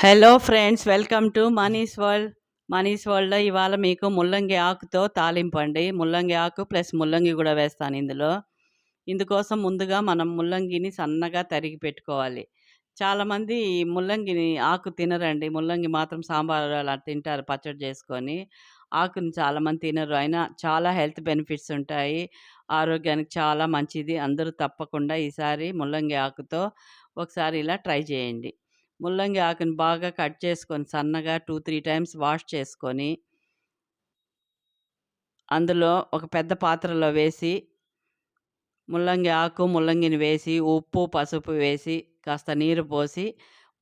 Hello friends welcome to money's world money's వరల్డ్లో ఇవాళ మీకు ముల్లంగి ఆకుతో తాలింపు అండి. ముల్లంగి ఆకు ప్లస్ ముల్లంగి కూడా వేస్తాను ఇందులో. ఇందుకోసం ముందుగా మనం ముల్లంగిని సన్నగా తరిగి పెట్టుకోవాలి. చాలామంది ముల్లంగిని ఆకు తినరండి. ముల్లంగి మాత్రం సాంబార్ అలా తింటారు పచ్చడి చేసుకొని. ఆకుని చాలామంది తినరు. అయినా చాలా హెల్త్ బెనిఫిట్స్ ఉంటాయి. ఆరోగ్యానికి చాలా మంచిది. అందరూ తప్పకుండా ఈసారి ముల్లంగి ఆకుతో ఒకసారి ఇలా ట్రై చేయండి. ముల్లంగి ఆకుని బాగా కట్ చేసుకొని సన్నగా టూ త్రీ టైమ్స్ వాష్ చేసుకొని అందులో ఒక పెద్ద పాత్రలో వేసి ముల్లంగి ఆకు ముల్లంగిని వేసి ఉప్పు పసుపు వేసి కాస్త నీరు పోసి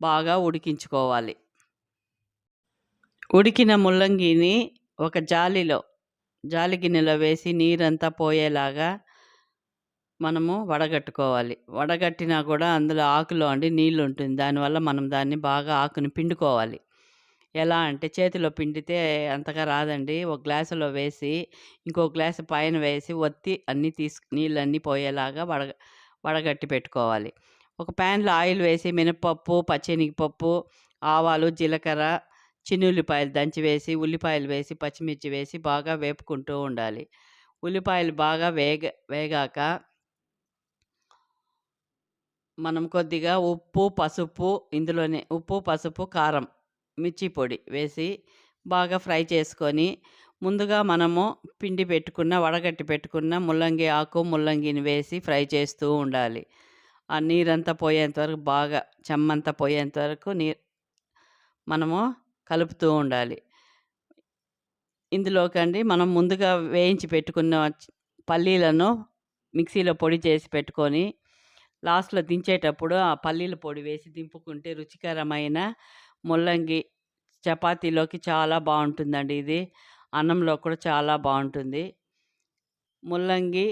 బాగా ఉడికించుకోవాలి. ఉడికిన ముల్లంగిని ఒక జాలిలో జాలి గిన్నెలో వేసి నీరంతా పోయేలాగా మనము వడగట్టుకోవాలి. వడగట్టినా కూడా అందులో ఆకులో అండి నీళ్ళు ఉంటుంది దానివల్ల మనం దాన్ని బాగా ఆకుని పిండుకోవాలి. ఎలా అంటే చేతిలో పిండితే అంతగా రాదండి. ఒక గ్లాసులో వేసి ఇంకో గ్లాసు పైన వేసి ఒత్తి అన్నీ తీసు నీళ్ళన్నీ పోయేలాగా వడగ వడగట్టి పెట్టుకోవాలి. ఒక ప్యాన్లో ఆయిల్ వేసి మినపప్పు పచ్చెనగపప్పు ఆవాలు జీలకర్ర చిన్నుల్లిపాయలు దంచి వేసి ఉల్లిపాయలు వేసి పచ్చిమిర్చి వేసి బాగా వేపుకుంటూ ఉండాలి. ఉల్లిపాయలు బాగా వేగ వేగాక మనం కొద్దిగా ఉప్పు పసుపు ఇందులోనే ఉప్పు పసుపు కారం మిర్చి పొడి వేసి బాగా ఫ్రై చేసుకొని ముందుగా మనము పిండి పెట్టుకున్న వడగట్టి పెట్టుకున్న ముల్లంగి ఆకు ముల్లంగిని వేసి ఫ్రై చేస్తూ ఉండాలి. ఆ నీరంతా పోయేంత వరకు బాగా చెమ్మంతా పోయేంత వరకు నీ మనము కలుపుతూ ఉండాలి. ఇందులోకండి మనం ముందుగా వేయించి పెట్టుకున్న పల్లీలను మిక్సీలో పొడి చేసి పెట్టుకొని లాస్ట్‌లో దించేటప్పుడు ఆ పల్లీల పొడి వేసి దింపుకుంటే రుచికరమైన ముల్లంగి చపాతీలోకి చాలా బాగుంటుందండి ఇది. అన్నంలో కూడా చాలా బాగుంటుంది ముల్లంగి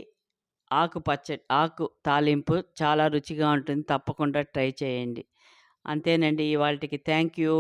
ఆకు పచ్చడి ఆకు తాలింపు చాలా రుచిగా ఉంటుంది. తప్పకుండా ట్రై చేయండి. అంతేనండి ఇవాళకి థ్యాంక్ యూ.